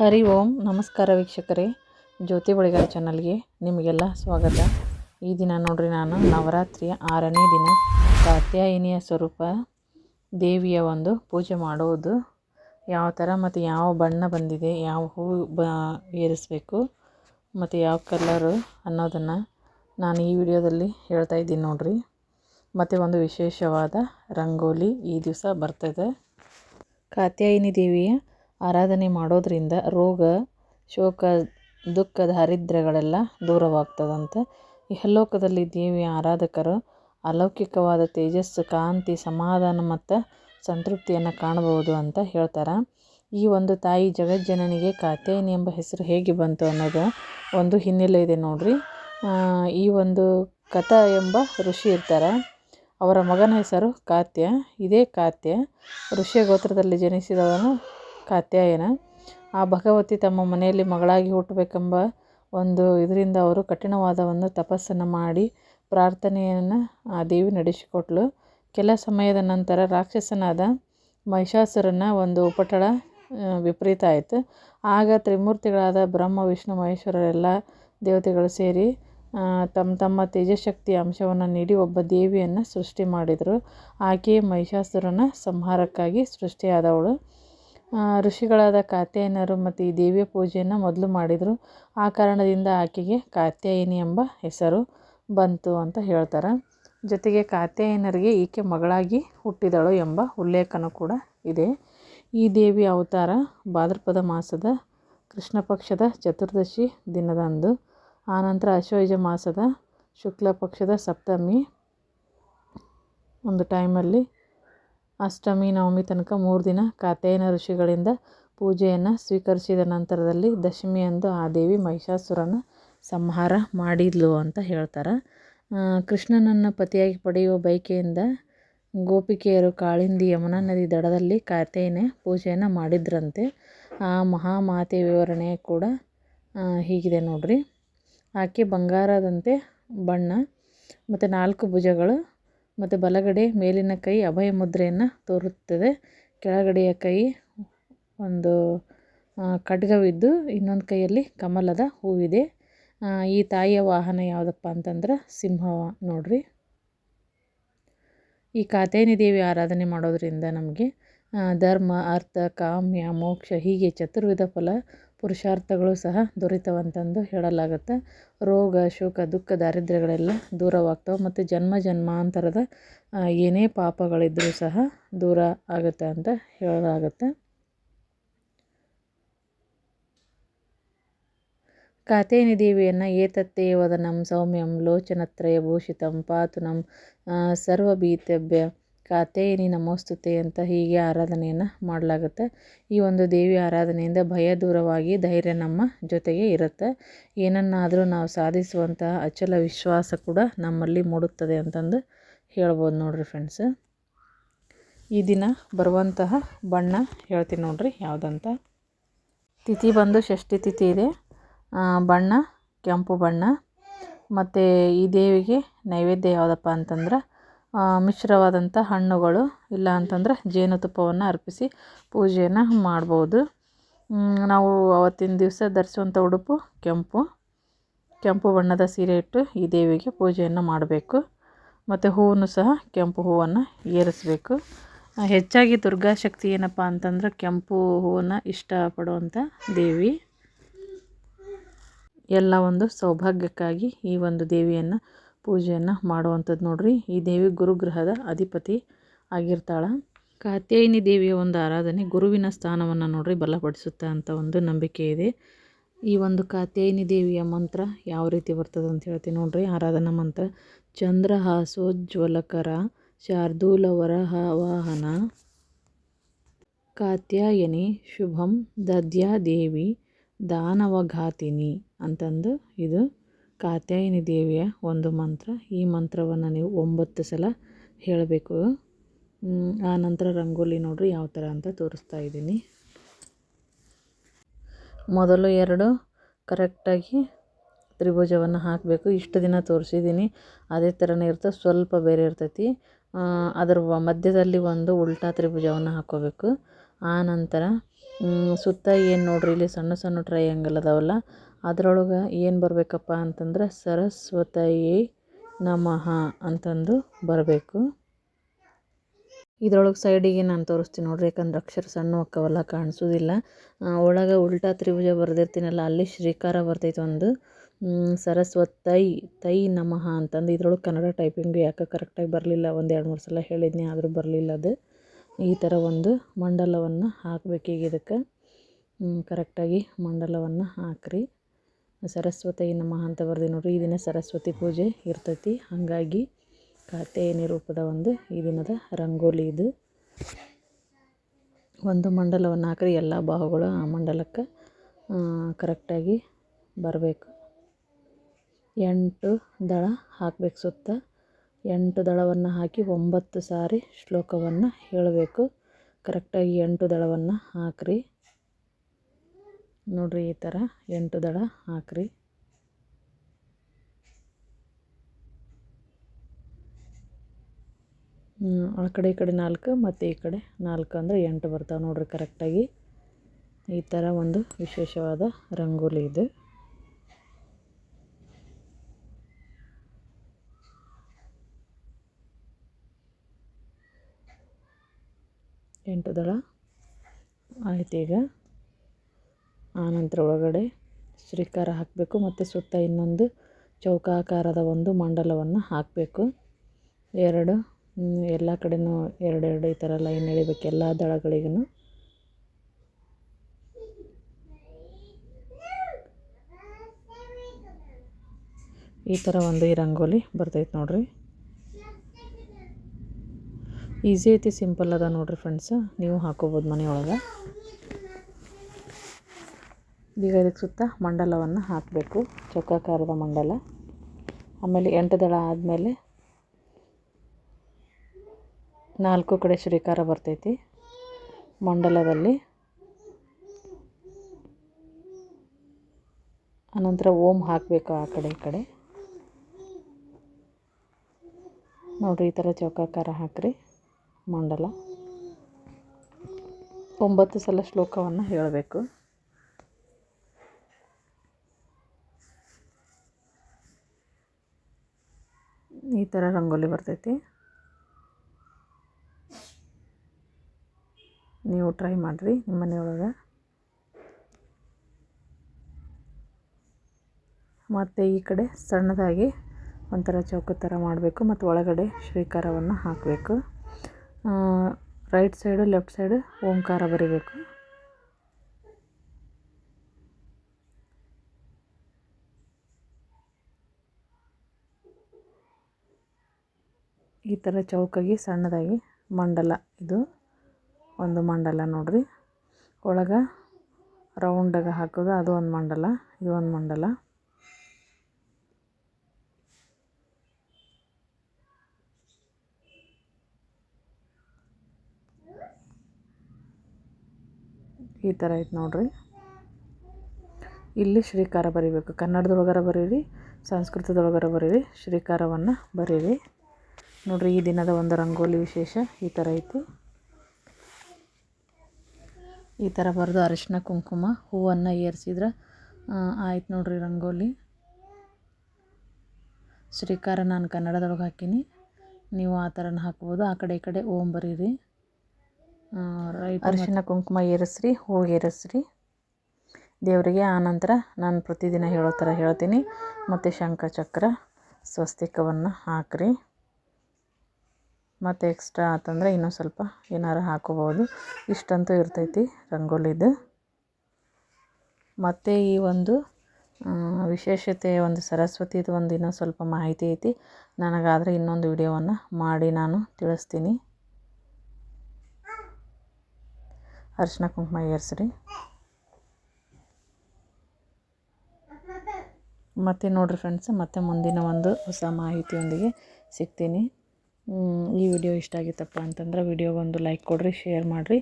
ಹರಿ ಓಂ, ನಮಸ್ಕಾರ ವೀಕ್ಷಕರೇ. ಜ್ಯೋತಿ ಬಳಿಗಾರ ಚಾನಲ್ಗೆ ನಿಮಗೆಲ್ಲ ಸ್ವಾಗತ. ಈ ದಿನ ನೋಡ್ರಿ ನಾನು, ನವರಾತ್ರಿಯ ಆರನೇ ದಿನ. ಕಾತ್ಯಾಯಿನಿಯ ಸ್ವರೂಪ, ದೇವಿಯ ಒಂದು ಪೂಜೆ ಮಾಡುವುದು ಯಾವ ಥರ ಮತ್ತು ಯಾವ ಬಣ್ಣ ಬಂದಿದೆ, ಯಾವ ಹೂವು ಬ ಏರಿಸಬೇಕು, ಮತ್ತು ಯಾವ ಕಲರು ಅನ್ನೋದನ್ನು ನಾನು ಈ ವಿಡಿಯೋದಲ್ಲಿ ಹೇಳ್ತಾ ಇದ್ದೀನಿ ನೋಡ್ರಿ. ಮತ್ತು ಒಂದು ವಿಶೇಷವಾದ ರಂಗೋಲಿ ಈ ದಿವಸ ಬರ್ತದೆ. ಕಾತ್ಯಾಯಿನಿ ದೇವಿಯ ಆರಾಧನೆ ಮಾಡೋದ್ರಿಂದ ರೋಗ, ಶೋಕ ದುಃಖ ದಾರಿದ್ರ್ಯಗಳೆಲ್ಲ ದೂರವಾಗ್ತದಂತೆ. ಇಹಲೋಕದಲ್ಲಿ ದೇವಿಯ ಆರಾಧಕರು ಅಲೌಕಿಕವಾದ ತೇಜಸ್ಸು, ಕಾಂತಿ, ಸಮಾಧಾನ ಮತ್ತು ಸಂತೃಪ್ತಿಯನ್ನು ಕಾಣಬಹುದು ಅಂತ ಹೇಳ್ತಾರೆ. ಈ ಒಂದು ತಾಯಿ ಜಗಜ್ಜನನಿಗೆ ಕಾತ್ಯಾಯಿನಿ ಎಂಬ ಹೆಸರು ಹೇಗೆ ಬಂತು ಅನ್ನೋದು ಒಂದು ಹಿನ್ನೆಲೆ ಇದೆ ನೋಡ್ರಿ. ಈ ಒಂದು ಕಥ ಎಂಬ ಋಷಿ ಇರ್ತಾರೆ. ಅವರ ಮಗನ ಹೆಸರು ಕಾತ್ಯ. ಇದೇ ಕಾತ್ಯ. ಋಷಿಯ ಗೋತ್ರದಲ್ಲಿ ಜನಿಸಿದವನು ಕಾತ್ಯಾಯನ ಆ ಭಗವತಿ ತಮ್ಮ ಮನೆಯಲ್ಲಿ ಮಗಳಾಗಿ ಹುಟ್ಟಬೇಕೆಂಬ ಒಂದು ಇದರಿಂದ ಅವರು ಕಠಿಣವಾದ ಒಂದು ತಪಸ್ಸನ್ನು ಮಾಡಿ ಪ್ರಾರ್ಥನೆಯನ್ನು ಆ ದೇವಿ ನಡೆಸಿಕೊಟ್ಲು. ಕೆಲ ಸಮಯದ ನಂತರ ರಾಕ್ಷಸನಾದ ಮಹಿಷಾಸುರನ ಒಂದು ಉಪಟಳ ವಿಪರೀತ ಆಯಿತು. ಆಗ ತ್ರಿಮೂರ್ತಿಗಳಾದ ಬ್ರಹ್ಮ, ವಿಷ್ಣು, ಮಹೇಶ್ವರರೆಲ್ಲ ದೇವತೆಗಳು ಸೇರಿ ತಮ್ಮ ತಮ್ಮ ತೇಜಶಕ್ತಿಯ ಅಂಶವನ್ನು ನೀಡಿ ಒಬ್ಬ ದೇವಿಯನ್ನು ಸೃಷ್ಟಿ ಮಾಡಿದರು. ಆಕೆ ಮಹಿಷಾಸುರನ ಸಂಹಾರಕ್ಕಾಗಿ ಸೃಷ್ಟಿಯಾದವಳು. ಋಷಿಗಳಾದ ಕಾತ್ಯಾಯನರು ಮತ್ತು ಈ ದೇವಿಯ ಪೂಜೆಯನ್ನು ಮೊದಲು ಮಾಡಿದರು. ಆ ಕಾರಣದಿಂದ ಆಕೆಗೆ ಕಾತ್ಯಾಯಿನಿ ಎಂಬ ಹೆಸರು ಬಂತು ಅಂತ ಹೇಳ್ತಾರೆ. ಜೊತೆಗೆ ಕಾತ್ಯಾಯನರಿಗೆ ಈಕೆ ಮಗಳಾಗಿ ಹುಟ್ಟಿದಳು ಎಂಬ ಉಲ್ಲೇಖನ ಕೂಡ ಇದೆ. ಈ ದೇವಿ ಅವತಾರ ಭಾದ್ರಪದ ಮಾಸದ ಕೃಷ್ಣ ಪಕ್ಷದ ಚತುರ್ದಶಿ ದಿನದಂದು. ಆನಂತರ ಅಶ್ವಯುಜ ಮಾಸದ ಶುಕ್ಲ ಪಕ್ಷದ ಸಪ್ತಮಿ ಒಂದು ಟೈಮಲ್ಲಿ ಅಷ್ಟಮಿ, ನವಮಿ ತನಕ ಮೂರು ದಿನ ಕಾತ್ಯಾಯನ ಋಷಿಗಳಿಂದ ಪೂಜೆಯನ್ನು ಸ್ವೀಕರಿಸಿದ ನಂತರದಲ್ಲಿ ದಶಮಿಯಂದು ಆ ದೇವಿ ಮಹಿಷಾಸುರನ ಸಂಹಾರ ಮಾಡಿದ್ಲು ಅಂತ ಹೇಳ್ತಾರೆ. ಕೃಷ್ಣನನ್ನು ಪತಿಯಾಗಿ ಪಡೆಯುವ ಬಯಕೆಯಿಂದ ಗೋಪಿಕೆಯರು ಕಾಳಿಂದಿ ಯಮುನಾ ನದಿ ದಡದಲ್ಲಿ ಕಾತ್ಯಾಯನ ಪೂಜೆಯನ್ನು ಮಾಡಿದ್ರಂತೆ. ಆ ಮಹಾಮಾತೆ ವಿವರಣೆ ಕೂಡ ಹೀಗಿದೆ ನೋಡ್ರಿ. ಆಕೆ ಬಂಗಾರದಂತೆ ಬಣ್ಣ ಮತ್ತು ನಾಲ್ಕು ಭುಜಗಳು ಮತ್ತು ಬಲಗಡೆ ಮೇಲಿನ ಕೈ ಅಭಯ ಮುದ್ರೆಯನ್ನು ತೋರುತ್ತದೆ. ಕೆಳಗಡೆಯ ಕೈ ಒಂದು ಖಡ್ಗವಿದ್ದು ಇನ್ನೊಂದು ಕೈಯಲ್ಲಿ ಕಮಲದ ಹೂವಿದೆ. ಈ ತಾಯಿಯ ವಾಹನ ಯಾವುದಪ್ಪ ಅಂತಂದ್ರೆ ಸಿಂಹ ನೋಡ್ರಿ. ಈ ಕಾತೇನಿ ದೇವಿ ಆರಾಧನೆ ಮಾಡೋದರಿಂದ ನಮಗೆ ಧರ್ಮ, ಅರ್ಥ, ಕಾಮ್ಯ, ಮೋಕ್ಷ ಹೀಗೆ ಚತುರ್ವಿಧ ಫಲ ಪುರುಷಾರ್ಥಗಳು ಸಹ ದೊರೆತವಂತಂದು ಹೇಳಲಾಗುತ್ತೆ. ರೋಗ, ಶೋಕ, ದುಃಖ, ದಾರಿದ್ರ್ಯಗಳೆಲ್ಲ ದೂರವಾಗ್ತವೆ ಮತ್ತು ಜನ್ಮ ಜನ್ಮಾಂತರದ ಏನೇ ಪಾಪಗಳಿದ್ದರೂ ಸಹ ದೂರ ಆಗುತ್ತೆ ಅಂತ ಹೇಳಲಾಗುತ್ತೆ. ಕಾತೇನಿ ದೇವಿಯನ್ನು ಏತತ್ತೇವದ ನಮ್ಮ ಸೌಮ್ಯಂ ಲೋಚನತ್ರಯ ಭೂಷಿತಂ ಪಾತು ನಮ್ಮ ಸರ್ವಭೀತಭ್ಯ ಕಾತ್ಯಾಯಿನಿ ನಮೋಸ್ತುತೆ ಅಂತ ಹೀಗೆ ಆರಾಧನೆಯನ್ನು ಮಾಡಲಾಗುತ್ತೆ. ಈ ಒಂದು ದೇವಿ ಆರಾಧನೆಯಿಂದ ಭಯ ದೂರವಾಗಿ ಧೈರ್ಯ ನಮ್ಮ ಜೊತೆಗೆ ಇರುತ್ತೆ. ಏನನ್ನಾದರೂ ನಾವು ಸಾಧಿಸುವಂತಹ ಅಚಲ ವಿಶ್ವಾಸ ಕೂಡ ನಮ್ಮಲ್ಲಿ ಮೂಡುತ್ತದೆ ಅಂತಂದು ಹೇಳ್ಬೋದು ನೋಡ್ರಿ ಫ್ರೆಂಡ್ಸ್ ಈ ದಿನ ಬರುವಂತಹ ಬಣ್ಣ ಹೇಳ್ತೀನಿ ನೋಡ್ರಿ ಯಾವುದಂತ. ತಿಥಿ ಬಂದು ಷಷ್ಠಿ ತಿಥಿ ಇದೆ. ಬಣ್ಣ, ಕೆಂಪು ಬಣ್ಣ. ಮತ್ತು ಈ ದೇವಿಗೆ ನೈವೇದ್ಯ ಯಾವುದಪ್ಪ ಅಂತಂದ್ರೆ ಮಿಶ್ರವಾದಂಥ ಹಣ್ಣುಗಳು, ಇಲ್ಲ ಅಂತಂದ್ರೆ ಜೇನುತುಪ್ಪವನ್ನು ಅರ್ಪಿಸಿ ಪೂಜೆಯನ್ನು ಮಾಡ್ಬೋದು. ನಾವು ಅವತ್ತಿನ ದಿವಸ ಧರಿಸುವಂಥ ಉಡುಪು ಕೆಂಪು. ಕೆಂಪು ಬಣ್ಣದ ಸೀರೆ ಇಟ್ಟು ಈ ದೇವಿಗೆ ಪೂಜೆಯನ್ನು ಮಾಡಬೇಕು. ಮತ್ತು ಹೂವನ್ನು ಸಹ ಕೆಂಪು ಹೂವನ್ನು ಏರಿಸಬೇಕು. ಹೆಚ್ಚಾಗಿ ದುರ್ಗಾಶಕ್ತಿ ಏನಪ್ಪ ಅಂತಂದ್ರೆ ಕೆಂಪು ಹೂವನ್ನು ಇಷ್ಟಪಡುವಂಥ ದೇವಿ. ಎಲ್ಲ ಒಂದು ಸೌಭಾಗ್ಯಕ್ಕಾಗಿ ಈ ಒಂದು ದೇವಿಯನ್ನು ಪೂಜೆಯನ್ನು ಮಾಡುವಂಥದ್ದು ನೋಡ್ರಿ. ಈ ದೇವಿ ಗುರುಗ್ರಹದ ಅಧಿಪತಿ ಆಗಿರ್ತಾಳೆ. ಕಾತ್ಯಾಯಿನಿ ದೇವಿಯ ಒಂದು ಆರಾಧನೆ ಗುರುವಿನ ಸ್ಥಾನವನ್ನು ನೋಡ್ರಿ ಬಲಪಡಿಸುತ್ತೆ ಅಂತ ಒಂದು ನಂಬಿಕೆ ಇದೆ. ಈ ಒಂದು ಕಾತ್ಯಾಯಿನಿ ದೇವಿಯ ಮಂತ್ರ ಯಾವ ರೀತಿ ಬರ್ತದೆ ಅಂತ ಹೇಳ್ತೀನಿ ನೋಡ್ರಿ. ಆರಾಧನಾ ಮಂತ್ರ ಚಂದ್ರಹಾಸೋಜ್ವಲಕರ ಶಾರ್ದೂಲ ವಾಹನ. ಕಾತ್ಯಾಯನಿ, ಶುಭಂ ದದ್ಯಾ ದೇವಿ, ದಾನವಘಾತಿನಿ ಅಂತಂದು ಇದು ಕಾತ್ಯಾಯಿನಿ ದೇವಿಯ ಒಂದು ಮಂತ್ರ, ಈ ಮಂತ್ರವನ್ನು ನೀವು ಒಂಬತ್ತು ಸಲ ಹೇಳಬೇಕು. ಆ ನಂತರ ರಂಗೋಲಿ ನೋಡ್ರಿ ಯಾವ ಥರ ಅಂತ ತೋರಿಸ್ತಾ ಇದ್ದೀನಿ. ಮೊದಲು ಎರಡು ಕರೆಕ್ಟಾಗಿ ತ್ರಿಭುಜವನ್ನು ಹಾಕಬೇಕು. ಇಷ್ಟು ದಿನ ತೋರಿಸಿದ್ದೀನಿ. ಅದೇ ಥರನೇ ಇರ್ತದೆ ಸ್ವಲ್ಪ ಬೇರೆ ಇರ್ತೈತಿ. ಅದರ ಮಧ್ಯದಲ್ಲಿ ಒಂದು ಉಲ್ಟಾ ತ್ರಿಭುಜವನ್ನು ಹಾಕ್ಕೋಬೇಕು ಆ ನಂತರ ಸುತ್ತ ಏನು ನೋಡ್ರಿ ಇಲ್ಲಿ ಸಣ್ಣ ಸಣ್ಣ ಟ್ರಯಾಂಗಲ್ ಅದಾವಲ್ಲ ಅದ್ರೊಳಗೆ ಏನು ಬರಬೇಕಪ್ಪ ಅಂತಂದ್ರೆ ಸರಸ್ವತಯೇ ನಮಃ ಅಂತಂದು ಬರಬೇಕು. ಇದ್ರೊಳಗೆ ಸೈಡಿಗೆ ನಾನು ತೋರಿಸ್ತೀನಿ ನೋಡ್ರಿ, ಯಾಕಂದ್ರೆ ಅಕ್ಷರ ಸಣ್ಣ ಅಕ್ಕವಲ್ಲ ಕಾಣಿಸೋದಿಲ್ಲ. ಒಳಗೆ ಉಲ್ಟಾ ತ್ರಿಭುಜ ಬರೆದಿರ್ತೀನಲ್ಲ, ಅಲ್ಲಿ ಶ್ರೀಕಾರ ಬರ್ತೈತೆ ಒಂದು. ಸರಸ್ವತೈ, ತೈ ನಮಃ ಅಂತಂದು ಇದ್ರೊಳಗೆ ಕನ್ನಡ ಟೈಪಿಂಗ್ ಯಾಕೆ ಕರೆಕ್ಟಾಗಿ ಬರಲಿಲ್ಲ, ಒಂದು ಎರಡು ಮೂರು ಸಲ ಹೇಳಿದ್ನಿ ಆದರೂ ಬರಲಿಲ್ಲ ಅದು. ಈ ಥರ ಒಂದು ಮಂಡಲವನ್ನು ಹಾಕಬೇಕೀಗ ಇದಕ್ಕೆ. ಕರೆಕ್ಟಾಗಿ ಮಂಡಲವನ್ನು ಹಾಕ್ರಿ. ಸರಸ್ವತಿ ನಮಃ ಅಂತ ಬರ್ದಿ ನೋಡ್ರಿ. ಈ ದಿನ ಸರಸ್ವತಿ ಪೂಜೆ ಇರ್ತೈತಿ. ಹಾಗಾಗಿ ಕತೆ ನಿರೂಪದ ಒಂದು ಈ ದಿನದ ರಂಗೋಲಿ ಇದು. ಒಂದು ಮಂಡಲವನ್ನು ಹಾಕ್ರಿ, ಎಲ್ಲ ಬಾಹುಗಳು ಆ ಮಂಡಲಕ್ಕೆ ಕರೆಕ್ಟಾಗಿ ಬರಬೇಕು. ಎಂಟು ದಳ ಹಾಕಬೇಕು ಸುತ್ತ. ಎಂಟು ದಳವನ್ನು ಹಾಕಿ ಒಂಬತ್ತು ಸಾರಿ ಶ್ಲೋಕವನ್ನು ಹೇಳಬೇಕು. ಕರೆಕ್ಟಾಗಿ ಎಂಟು ದಳವನ್ನು ಹಾಕ್ರಿ. ನೋಡ್ರಿ ಈ ಥರ ಎಂಟು ದಳ ಹಾಕ್ರಿ. ಆ ಕಡೆ ಈ ಕಡೆ ನಾಲ್ಕು ಮತ್ತು ಈ ಕಡೆ ನಾಲ್ಕು ಅಂದರೆ ಎಂಟು ಬರ್ತಾವೆ ನೋಡ್ರಿ ಕರೆಕ್ಟಾಗಿ ಈ ಥರ ಒಂದು ವಿಶೇಷವಾದ ರಂಗೋಲಿ ಇದು. ಎಂಟು ದಳ ಆಯ್ತು ಈಗ. ಆನಂತರ ಒಳಗಡೆ ಶ್ರೀಕಾರ ಹಾಕಬೇಕು ಮತ್ತು ಸುತ್ತ ಇನ್ನೊಂದು ಚೌಕಾಕಾರದ ಒಂದು ಮಂಡಲವನ್ನು ಹಾಕಬೇಕು. ಎರಡು ಎಲ್ಲ ಕಡೆಯೂ ಎರಡೆರಡು ಈ ಥರ ಲೈನ್ ಎಳಿಬೇಕು ಎಲ್ಲ ದಳಗಳಿಗೂ ಈ ಥರ ಒಂದು ಈ ರಂಗೋಲಿ ಬರ್ತೈತೆ ನೋಡ್ರಿ. ಈಸಿ ಐತಿ ಸಿಂಪಲ್ ಅದ ನೋಡ್ರಿ ಫ್ರೆಂಡ್ಸ್ ನೀವು ಹಾಕೋಬೋದು ಮನೆಯೊಳಗೆ. ಈಗ ಇದಕ್ಕೆ ಸುತ್ತ ಮಂಡಲವನ್ನು ಹಾಕಬೇಕು ಚೌಕಾಕಾರದ ಮಂಡಲ. ಆಮೇಲೆ ಎಂಟು ದಳ ಆದಮೇಲೆ ನಾಲ್ಕು ಕಡೆ ಶ್ರೀಕಾರ ಬರ್ತೈತಿ. ಮಂಡಲದಲ್ಲಿ ಅನಂತರ ಓಂ ಹಾಕಬೇಕು ಆ ಕಡೆ ಈ ಕಡೆ. ನೋಡಿರಿ ಈ ಥರ ಚೌಕಾಕಾರ ಹಾಕ್ರಿ ಮಂಡಲ. ಒಂಬತ್ತು ಸಲ ಶ್ಲೋಕವನ್ನು ಹೇಳಬೇಕು. ಈ ಥರ ರಂಗೋಲಿ ಬರ್ತೈತಿ. ನೀವು ಟ್ರೈ ಮಾಡಿರಿ ನಿಮ್ಮ ಮನೆಯೊಳಗೆ. ಮತ್ತು ಈ ಕಡೆ ಸಣ್ಣದಾಗಿ ಒಂಥರ ಚೌಕ ಥರ ಮಾಡಬೇಕು ಮತ್ತು ಒಳಗಡೆ ಶ್ರೀಕಾರವನ್ನು ಹಾಕಬೇಕು. ರೈಟ್ ಸೈಡು ಲೆಫ್ಟ್ ಸೈಡು ಓಂಕಾರ ಬರೀಬೇಕು. ಈ ಥರ ಚೌಕಾಗಿ ಸಣ್ಣದಾಗಿ ಮಂಡಲ. ಇದು ಒಂದು ಮಂಡಲ ನೋಡಿರಿ. ಒಳಗೆ ರೌಂಡಾಗಿ ಹಾಕೋದು, ಅದು ಒಂದು ಮಂಡಲ, ಇದು ಒಂದು ಮಂಡಲ. ಈ ಥರ ಐತೆ ನೋಡಿರಿ. ಇಲ್ಲಿ ಶ್ರೀಕಾರ ಬರೀಬೇಕು. ಕನ್ನಡದೊಳಗರ ಬರೀರಿ, ಸಂಸ್ಕೃತದೊಳಗರ ಬರೀರಿ, ಶ್ರೀಕಾರವನ್ನು ಬರೀರಿ. ನೋಡ್ರಿ, ಈ ದಿನದ ಒಂದು ರಂಗೋಲಿ ವಿಶೇಷ ಈ ಥರ ಐತಿ. ಈ ಥರ ಬರೆದು ಅರಿಶಿನ, ಕುಂಕುಮ, ಹೂವನ್ನು ಏರಿಸಿದ್ರೆ ಆಯ್ತು ನೋಡ್ರಿ ರಂಗೋಲಿ. ಶ್ರೀಕಾರ, ನಾನು ಕನ್ನಡದೊಳಗೆ ಹಾಕೀನಿ. ನೀವು ಆ ಥರನ ಹಾಕ್ಬೋದು. ಆ ಕಡೆ ಈ ಕಡೆ ಓಂ ಬರೀರಿ. ಅರಿಶಿನ, ಕುಂಕುಮ ಏರಿಸ್ರಿ, ಹೂ ಏರಿಸ್ರಿ. ದೇವರಿಗೆ ಆನಂತರ ನಾನು ಪ್ರತಿದಿನ ಹೇಳೋ ಥರ ಹೇಳ್ತೀನಿ. ಮತ್ತು ಶಂಖಚಕ್ರ, ಸ್ವಸ್ತಿಕವನ್ನು ಹಾಕ್ರಿ. ಮತ್ತು ಎಕ್ಸ್ಟ್ರಾ ಆತಂದ್ರೆ ಇನ್ನೂ ಸ್ವಲ್ಪ ಏನಾರು ಹಾಕೋಬೋದು. ಇಷ್ಟಂತೂ ಇರ್ತೈತಿ ರಂಗೋಲಿದು. ಮತ್ತು ಈ ಒಂದು ವಿಶೇಷತೆ ಒಂದು ಸರಸ್ವತಿದು ಒಂದು ಇನ್ನೂ ಸ್ವಲ್ಪ ಮಾಹಿತಿ ಐತಿ. ನನಗಾದರೆ ಇನ್ನೊಂದು ವಿಡಿಯೋವನ್ನು ಮಾಡಿ ನಾನು ತಿಳಿಸ್ತೀನಿ. ಅರ್ಶಿನ ಕುಂಕುಮ ಏರಿಸ್ರಿ. ಮತ್ತು ನೋಡಿರಿ ಫ್ರೆಂಡ್ಸ್ ಮತ್ತೆ ಮುಂದಿನ ಒಂದು ಹೊಸ ಮಾಹಿತಿಯೊಂದಿಗೆ ಸಿಗ್ತೀನಿ. ಈ ವಿಡಿಯೋ ಇಷ್ಟ ಆಗಿತ್ತಪ್ಪ ಅಂತಂದ್ರೆ ವಿಡಿಯೋಗೊಂದು ಲೈಕ್ ಕೊಡಿರಿ ಶೇರ್ ಮಾಡಿರಿ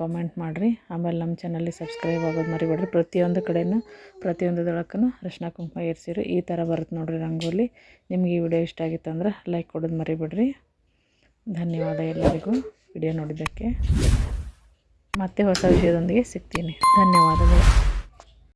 ಕಾಮೆಂಟ್ ಮಾಡಿರಿ. ಆಮೇಲೆ ನಮ್ಮ ಚಾನಲ್ಲಿ ಸಬ್ಸ್ಕ್ರೈಬ್ ಆಗೋದು ಮರಿಬೇಡ್ರಿ. ಪ್ರತಿಯೊಂದು ಕಡೆಯೂ ಪ್ರತಿಯೊಂದು ದಳಕ್ಕೂ ಅರಿಶಿನ ಕುಂಕುಮ ಏರಿಸಿರಿ. ಈ ಥರ ಬರುತ್ತೆ ನೋಡಿರಿ ರಂಗೋಲಿ. ನಿಮ್ಗೆ ಈ ವಿಡಿಯೋ ಇಷ್ಟ ಆಗಿತ್ತಂದ್ರೆ ಲೈಕ್ ಕೊಡೋದು ಮರಿಬೇಡ್ರಿ. ಧನ್ಯವಾದ ಎಲ್ಲರಿಗೂ. ವಿಡಿಯೋ ನೋಡಿದ್ದಕ್ಕೆ ಮತ್ತೆ ಹೊಸ ವಿಷಯದೊಂದಿಗೆ ಸಿಗ್ತೀನಿ. ಧನ್ಯವಾದಗಳು.